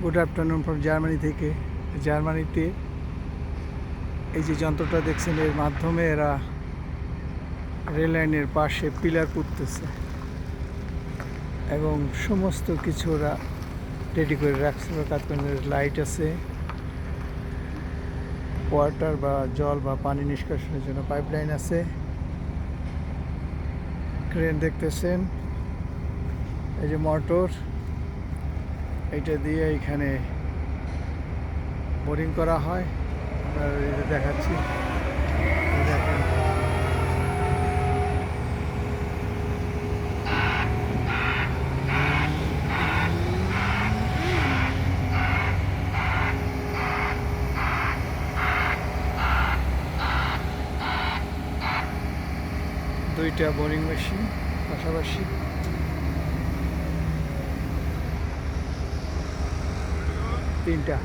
Good afternoon from Germany থেকে। জার্মানিতে এই যে যন্ত্রটা দেখছেন, এর মাধ্যমে এরা রেল লাইনের পাশে পিলার পুঁততেছে এবং সমস্ত কিছু ওরা রেডি করে রাখছে। কাতপানের লাইট আছে ওয়াটার বা জল বা পানি নিষ্কাশনের জন্য পাইপলাইন আছে। ক্রেন দেখতেছেন, এই যে মোটর এইটা দিয়ে এখানে বোরিং করা হয়। আমরা দেখাচ্ছি। দুইটা বোরিং মেশিন পাশাপাশি। তিনটা।